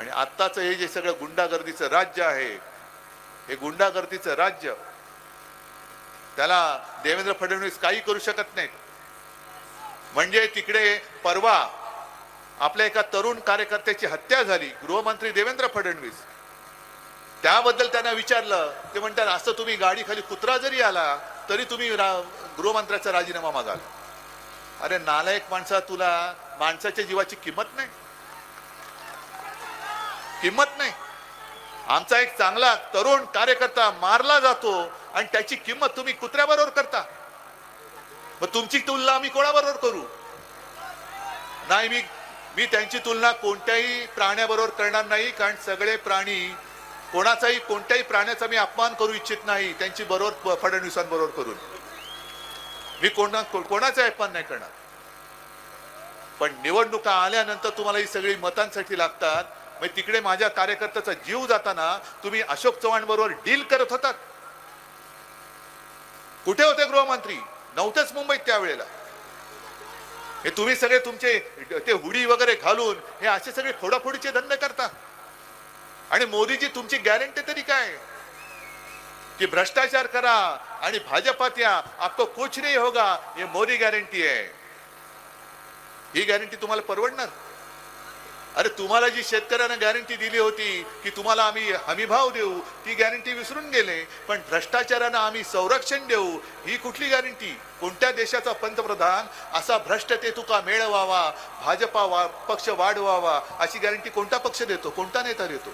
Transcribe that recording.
आणि आत्ताचं हे जे सगळं गुंडागर्दीचं राज्य आहे हे गुंडागर्दीचं राज्य त्याला देवेंद्र फडणवीस काही करू शकत नाहीत. म्हणजे तिकडे परवा आपल्या एका तरुण कार्यकर्त्याची हत्या झाली गृहमंत्री देवेंद्र फडणवीस. त्याबद्दल त्यांना विचारलं ते म्हणतात असं तुम्ही गाडी खाली कुत्रा जरी आला तरी तुम्ही रा- गृहमंत्र्याचा राजीनामा मागाल. अरे नालायक माणसा तुला माणसाच्या जीवाची किंमत नाही. किंमत नाही. आमचा एक चांगला तरुण कार्यकर्ता मारला जातो आणि त्याची किंमत तुम्ही कुत्र्याबरोबर करता. मग तुमची तुलना आम्ही कोणाबरोबर करू? नाही मी मी त्यांची तुलना कोणत्याही प्राण्याबरोबर करणार नाही कारण सगळे प्राणी कोणाचाही कोणत्याही प्राण्याचा मी अपमान करू इच्छित नाही त्यांची बरोबर फडणवीसांबरोबर करून. मी कोणा कोणाचा कोणाचाही अपमान नाही करणार. पण निवडणुका आल्यानंतर तुम्हाला ही सगळी मतांसाठी लागतात मग तिकडे माझ्या कार्यकर्त्याचा जीव जाताना तुम्ही अशोक चव्हाण बरोबर डील करत होतात. कुठे होते गृहमंत्री? नव्हतेच मुंबईत त्यावेळेला. हे तुम्ही सगळे तुमचे ते हुडी वगैरे घालून हे असे सगळे फोडाफोडीचे धंदे करता. आणि मोदीजी तुमची गॅरंटी तरी काय? कि भ्रष्टाचार करा आणि भाजपात या. आपको कुछ नहीं होगा. ये मोदी गॅरंटी आहे. ही गॅरंटी तुम्हाला परवडणार? अरे तुम्हाला जी शेतकऱ्यांना गॅरंटी दिली होती की तुम्हाला आम्ही हमीभाव देऊ ती गॅरंटी विसरून गेले. पण भ्रष्टाचारांना आम्ही संरक्षण देऊ ही कुठली गॅरंटी कोणत्या देशाचा पंतप्रधान असा भ्रष्टते तुका मेळवावा भाजपा वा पक्ष वाढवावा अशी गॅरंटी कोणता पक्ष देतो कोणता नेता देतो?